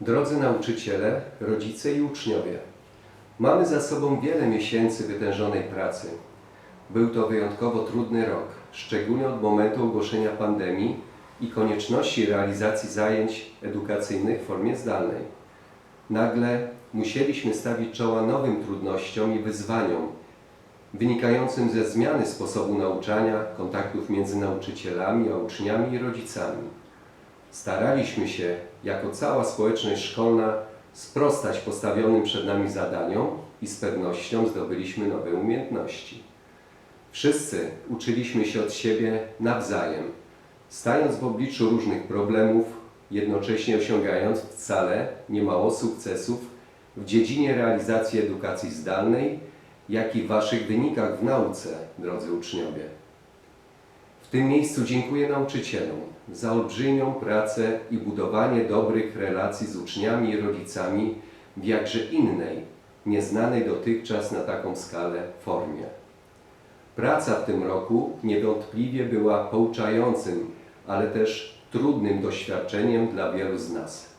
Drodzy nauczyciele, rodzice i uczniowie, mamy za sobą wiele miesięcy wytężonej pracy. Był to wyjątkowo trudny rok, szczególnie od momentu ogłoszenia pandemii i konieczności realizacji zajęć edukacyjnych w formie zdalnej. Nagle musieliśmy stawić czoła nowym trudnościom i wyzwaniom wynikającym ze zmiany sposobu nauczania, kontaktów między nauczycielami a uczniami i rodzicami. Staraliśmy się, jako cała społeczność szkolna, sprostać postawionym przed nami zadaniom i z pewnością zdobyliśmy nowe umiejętności. Wszyscy uczyliśmy się od siebie nawzajem, stając w obliczu różnych problemów, jednocześnie osiągając wcale niemało sukcesów w dziedzinie realizacji edukacji zdalnej, jak i w Waszych wynikach w nauce, drodzy uczniowie. Tym miejscu dziękuję nauczycielom za olbrzymią pracę i budowanie dobrych relacji z uczniami i rodzicami w jakże innej, nieznanej dotychczas na taką skalę formie. Praca w tym roku niewątpliwie była pouczającym, ale też trudnym doświadczeniem dla wielu z nas.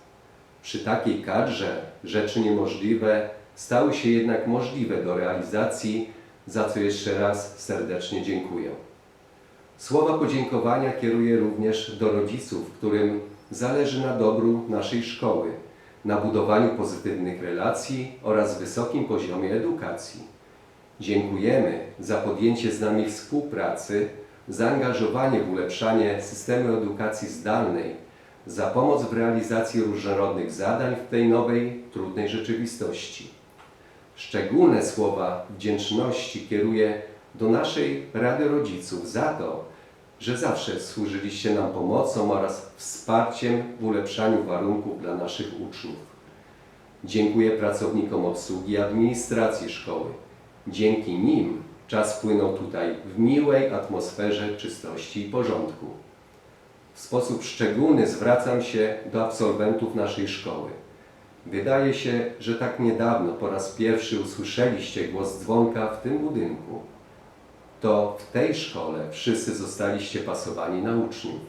Przy takiej kadrze rzeczy niemożliwe stały się jednak możliwe do realizacji, za co jeszcze raz serdecznie dziękuję. Słowa podziękowania kieruję również do rodziców, którym zależy na dobru naszej szkoły, na budowaniu pozytywnych relacji oraz wysokim poziomie edukacji. Dziękujemy za podjęcie z nami współpracy, zaangażowanie w ulepszanie systemu edukacji zdalnej, za pomoc w realizacji różnorodnych zadań w tej nowej, trudnej rzeczywistości. Szczególne słowa wdzięczności kieruję do naszej Rady Rodziców za to, że zawsze służyliście nam pomocą oraz wsparciem w ulepszaniu warunków dla naszych uczniów. Dziękuję pracownikom obsługi administracji szkoły. Dzięki nim czas płynął tutaj w miłej atmosferze czystości i porządku. W sposób szczególny zwracam się do absolwentów naszej szkoły. Wydaje się, że tak niedawno po raz pierwszy usłyszeliście głos dzwonka w tym budynku. To w tej szkole wszyscy zostaliście pasowani na uczniów.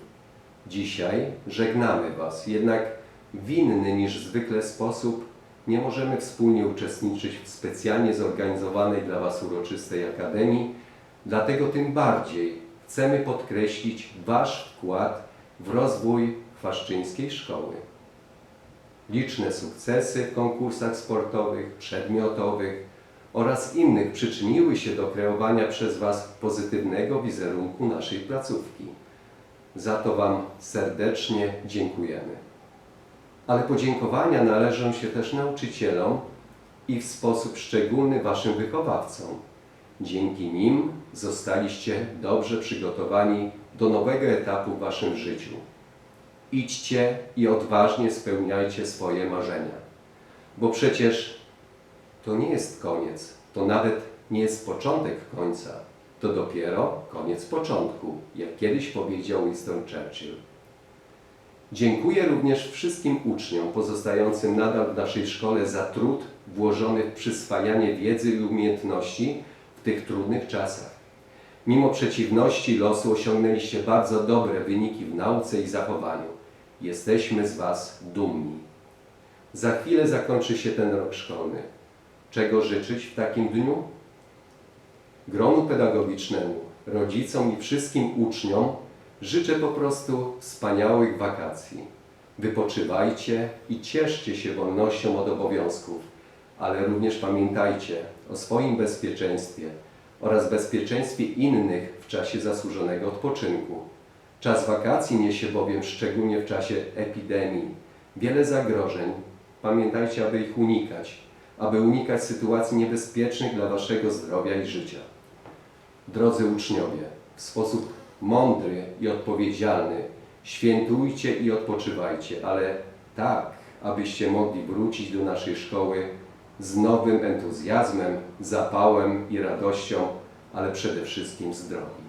Dzisiaj żegnamy Was, jednak w inny niż zwykle sposób nie możemy wspólnie uczestniczyć w specjalnie zorganizowanej dla Was uroczystej akademii, dlatego tym bardziej chcemy podkreślić Wasz wkład w rozwój chwaszczyńskiej szkoły. Liczne sukcesy w konkursach sportowych, przedmiotowych oraz innych przyczyniły się do kreowania przez Was pozytywnego wizerunku naszej placówki. Za to Wam serdecznie dziękujemy. Ale podziękowania należą się też nauczycielom i w sposób szczególny Waszym wychowawcom. Dzięki nim zostaliście dobrze przygotowani do nowego etapu w Waszym życiu. Idźcie i odważnie spełniajcie swoje marzenia. Bo przecież to nie jest koniec, to nawet nie jest początek końca. To dopiero koniec początku, jak kiedyś powiedział Winston Churchill. Dziękuję również wszystkim uczniom pozostającym nadal w naszej szkole za trud włożony w przyswajanie wiedzy i umiejętności w tych trudnych czasach. Mimo przeciwności losu osiągnęliście bardzo dobre wyniki w nauce i zachowaniu. Jesteśmy z Was dumni. Za chwilę zakończy się ten rok szkolny. Czego życzyć w takim dniu? Gronu pedagogicznemu, rodzicom i wszystkim uczniom życzę po prostu wspaniałych wakacji. Wypoczywajcie i cieszcie się wolnością od obowiązków, ale również pamiętajcie o swoim bezpieczeństwie oraz bezpieczeństwie innych w czasie zasłużonego odpoczynku. Czas wakacji niesie bowiem szczególnie w czasie epidemii wiele zagrożeń. Pamiętajcie, aby ich unikać, aby unikać sytuacji niebezpiecznych dla Waszego zdrowia i życia. Drodzy uczniowie, w sposób mądry i odpowiedzialny świętujcie i odpoczywajcie, ale tak, abyście mogli wrócić do naszej szkoły z nowym entuzjazmem, zapałem i radością, ale przede wszystkim zdrowi.